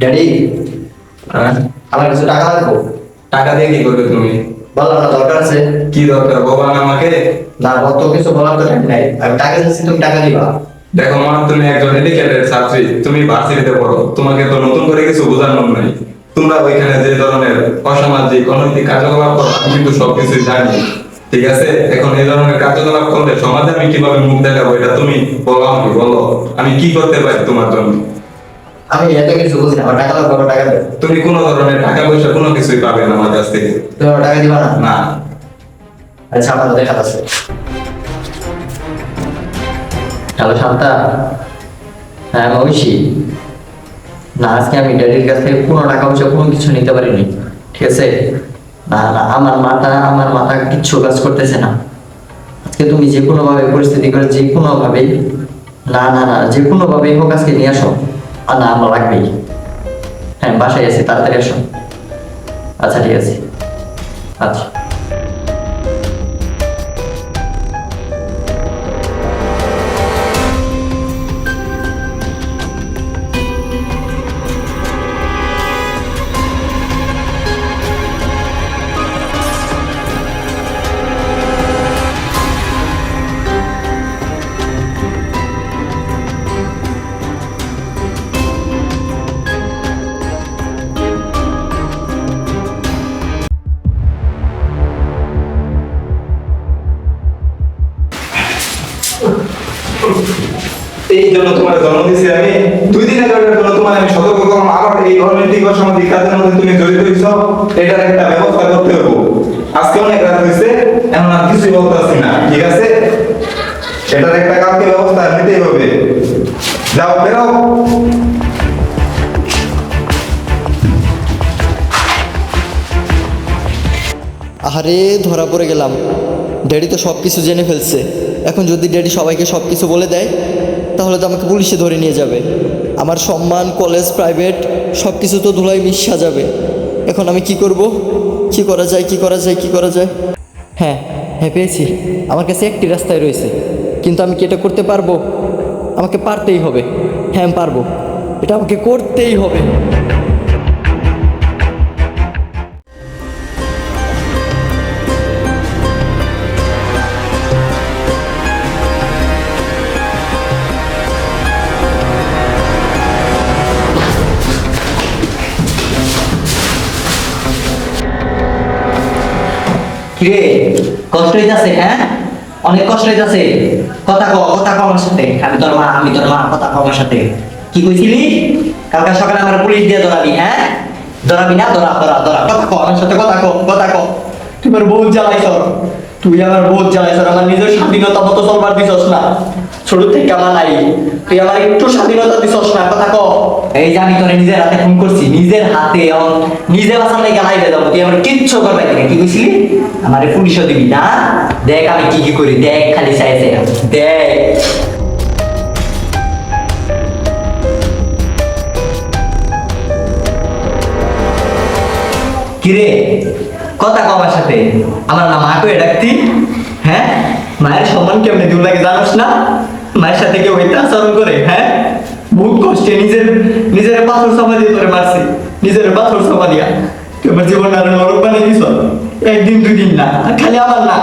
Daddy? আমার কিছু টাকা লাগবো টাকা দিয়ে কি করবে তুমি? দেখো মা, তুমি একজন ছাত্রী। তুমি ভার্সিটিতে পড়ো। তোমাকে তো নতুন করে কিছু নাই। তোমরা ওইখানে যে ধরনের অসামাজিক, অনৈতিক কার্যকলাপ করো, আমি কিন্তু সবকিছু জানি। ঠিক আছে? এখন এই ধরনের কার্যকলাপ করলে সমাজে আমি কীভাবে মুখ দেখাবো? এটা তুমি বলো আমাকে, বলো। আমি কি করতে পারি তোমার জন্য? আমি এত কিছু বুঝি না টাকা লাগবে টাকা দেবে তুমি কোনো ধরনের টাকা পয়সা কোনো কিছুই পাবে না আমার কাছ থেকে। তুমি টাকা দিবা না? না। আচ্ছা আমার দেখা আছে। হ্যালো শান্তা। হ্যাঁ আমি ঐশী না আজকে আমি ড্যাডির কাছ থেকে কোনো টাকা পয়সা কোনো কিছু নিতে পারিনি ঠিক আছে? না না আমার মাথা আমার মাথা কিচ্ছু কাজ করতেছে না। আজকে তুমি যে কোনো ভাবে পরিস্থিতি করে যে কোনো ভাবে না না না যে কোনো ভাবে হোক আজকে নিয়ে আসো। আর না আমার লাগবেই হ্যাঁ বাসায় আছি তাড়াতাড়ি আসুন। আচ্ছা ঠিক আছে। আচ্ছা। এই জন্য তোমার জন্ম দিয়েছি আমি। দুই দিন আগের জন্য তোমার আমি সতর্ক করলাম। আবার এই অনৈতিক অসামাজিক কাজের মধ্যে তুমি জড়িত হইছ, এটার একটা ব্যবস্থা করতে হবে আজকে অনেক রাত হয়েছে এমন আর কিছুই বলতে পারছি না। ঠিক আছে? এটার একটা কালকে ব্যবস্থা নিতেই হবে। যাও, বেরো। আহারে, ধরা পড়ে গেলাম। ড্যাডি তো সব কিছু জেনে ফেলছে। এখন যদি ড্যাডি সবাইকে সব কিছু বলে দেয় তাহলে তো আমাকে পুলিশে ধরে নিয়ে যাবে। আমার সম্মান, কলেজ প্রাইভেট সব কিছু তো ধুলাই মিশা যাবে। এখন আমি কি করব? কি করা যায়, কি করা যায়, কি করা যায়? হ্যাঁ হ্যাঁ পেয়েছি। আমার কাছে একটি রাস্তায় রয়েছে। কিন্তু আমি কি এটা করতে পারব? আমাকে পারতেই হবে। হ্যাঁ পারব। এটা আমাকে করতেই হবে। কিরে, কষ্ট হইতাছে হ্যাঁ? অনেক কষ্ট হইতাছে। কথা কও কথা কও আমার সাথে। আমি তোর মা, আমি তোর মা, কথা কও আমার সাথে। কি কইছিলি? কালকে সকালে আমার পুলিশ দিয়ে ধরাবি হ্যাঁ? ধরাবি না? ধরা ধরা ধরা। কথা কও, আমার সাথে কথা কও কথা কও। তোমার বউ জ্বালাইছ। তুই আমার বহুত জ্বালাইছ আমার নিজের স্বাধীনতা মতো চলবার দিছস না। ছোট থেকে আমার নাই তুই আমার একটু স্বাধীনতা দিছস না, কথা কও এই যে তোরে নিজের হাতে ফোন করছি, নিজের হাতে অন নিজে বাসার লাগে লাইভে যাব, তুই আমার কিচ্ছু করবে না, কি কইছিলি? আমারে পুলিশও দিবি না দেখ আমি কি কি করি, দেখ খালি চাইছে দেখ। কিরে? কথা কমার সাথে। আমার নাম মাকে ডাকতি হ্যাঁ? মায়ের সম্মান কেমনে দিও লাগে জানোস না? মায়ের সাথে কেউ হইতে আচরণ করে হ্যাঁ? বহুত কষ্টে নিজের নিজের পাথর সমা দিয়ে তোরে মারছি, নিজের পাথর সমা দিয়া। তুই জীবন আরও নরক বানিয়ে দিস একদিন দুই দিন না, খালি আমার না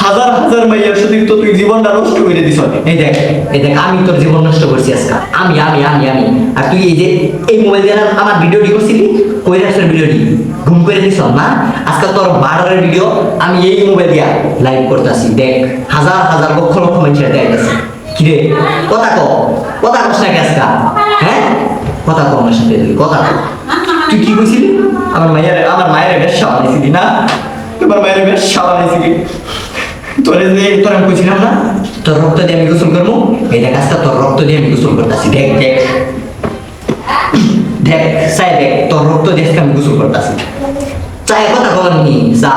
হাজার হাজার মাইয়ার সাথে তো তুই জীবনটা নষ্ট করে দিস। এই দেখ এই দেখ, আমি তোর জীবন নষ্ট করছি আজকে। আমি আমি আমি আমি। আর তুই এই যে, এই মোবাইল দিয়ে আমার ভিডিওটি করছিলি? কই রাখছেন ভিডিওটি ঘুম করে দিস না আজকে তোর বারোরের ভিডিও আমি এই মোবাইল দিয়া লাইভ করতেছি। দেখ, হাজার হাজার লক্ষ লক্ষ মানুষের দেখতেছে কিরে কথা ক। কথা কস না আজকে। হ্যাঁ? কথা কো আমার সাথে। কথা কও। তুই কি কইছিলি? আমার মায়ের আমার মায়ের ব্যবসা বানাইছিলি না? তোমার মায়ের ব্যবসা বানাইছিলি তোরে যে তোর আমি কইছিলাম না, তোর রক্ত দিয়ে আমি গোসল করব? এই দেখ, আজকে তোর রক্ত দিয়ে আমি গোসল করতেছি, দেখ দেখ। দেখ, চাই দেখ, তোর রক্ত দিয়ে আমি গোসল করতেছি। চাই কথা কলনি যা।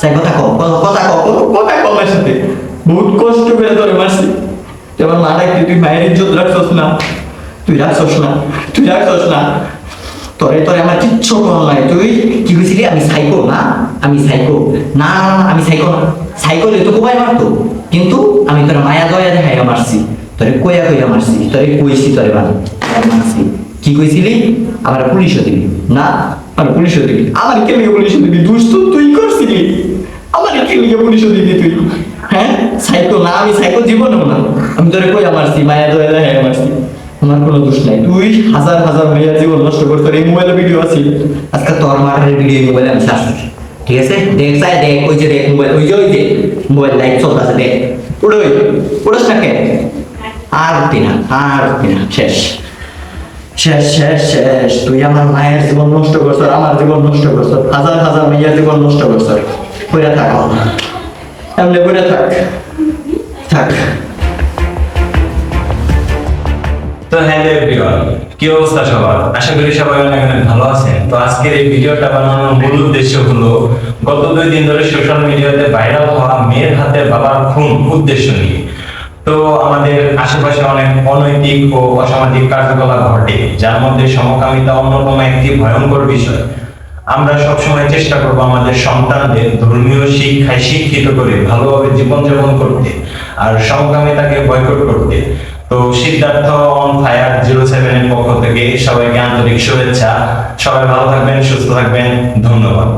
চাই কথা কও কথা- কও কথা- কও আমার সাথে। বহুত কষ্ট করে তোরে মারছি। তুই আমার মা তুই মায়ের ইজ্জত রাখছস না। তুই রাখছস না, তুই রাখছস না। তোরে তোরে আমার কিচ্ছু করার নাই। তুই কি কইছিলি? আমি সাইকো না, আমি সাইকো না আমি সাইকো না। সাইকো তো কোবাই মারতো। কিন্তু আমি তোর মায়া দয়া দেখাইয়া মারছি। তোরে কইয়া কইয়া মারছি। তোরে কইছি, তোরে বান মারছি। কি কইছিলি? আমার পুলিশও দিবি। না আমার পুলিশও দিবি। আমার কে লিগে পুলিশও দিবি? দুষ তো তুই করছিলি। আমার কে লিগে পুলিশও দিবি তুই? হ্যাঁ? সাইকো না, আমি সাইকো জীবনেও না। আমি তোরে কইয়া মারছি, মায়া দয়া দয়া আমারছি আমার কোনো দোষ নাই। তুই হাজার হাজার মেয়ের জীবন নষ্ট করতে এই মোবাইলে ভিডিও আছে। আজকে তোর মারের ভিডিও মোবাইলে আমি সার্চ ঠিক আছে? দেখ, চাই, দেখ, ওই যে দেখ মোবাইল ওই যে ওই যে মোবাইল লাইট চলতেছে, দেখ। উড়োই উড়োস না কে আর উঠবি না, আর উঠবি না। শেষ। শেষ শেষ শেষ। তুই আমার মায়ের জীবন নষ্ট করছ আমার জীবন নষ্ট করছ। হাজার হাজার মেয়ের জীবন নষ্ট করছ। পড়ে থাক। এমনি পড়ে থাক। থাক। তো হ্যালো এভরিওয়ান কি অবস্থা সবার? আশা করি সবাই অনেক ভালো আছেন। তো আজকের এই ভিডিওটা বানানোর মূল উদ্দেশ্য হলো, গত দুই দিন ধরে সোশ্যাল মিডিয়াতে ভাইরাল হওয়া মেয়ের হাতে বাবার খুন উদ্দেশ্য নিয়ে। তো আমাদের আশেপাশে অনেক অনৈতিক ও অসামাজিক কার্যকলাপ ঘটে, যার মধ্যে সমকামিতা অন্যতম একটি ভয়ঙ্কর বিষয়। আমরা সবসময় চেষ্টা করব আমাদের সন্তানদের ধর্মীয় শিক্ষায় শিক্ষিত করে ভালোভাবে জীবনযাপন করতে, আর সমকামিতাকে বয়কট করতে। তো সিদ্ধার্থ অন ফায়ার জিরো সেভেনের পক্ষ থেকে সবাইকে আন্তরিক শুভেচ্ছা। সবাই ভালো থাকবেন, সুস্থ থাকবেন। ধন্যবাদ।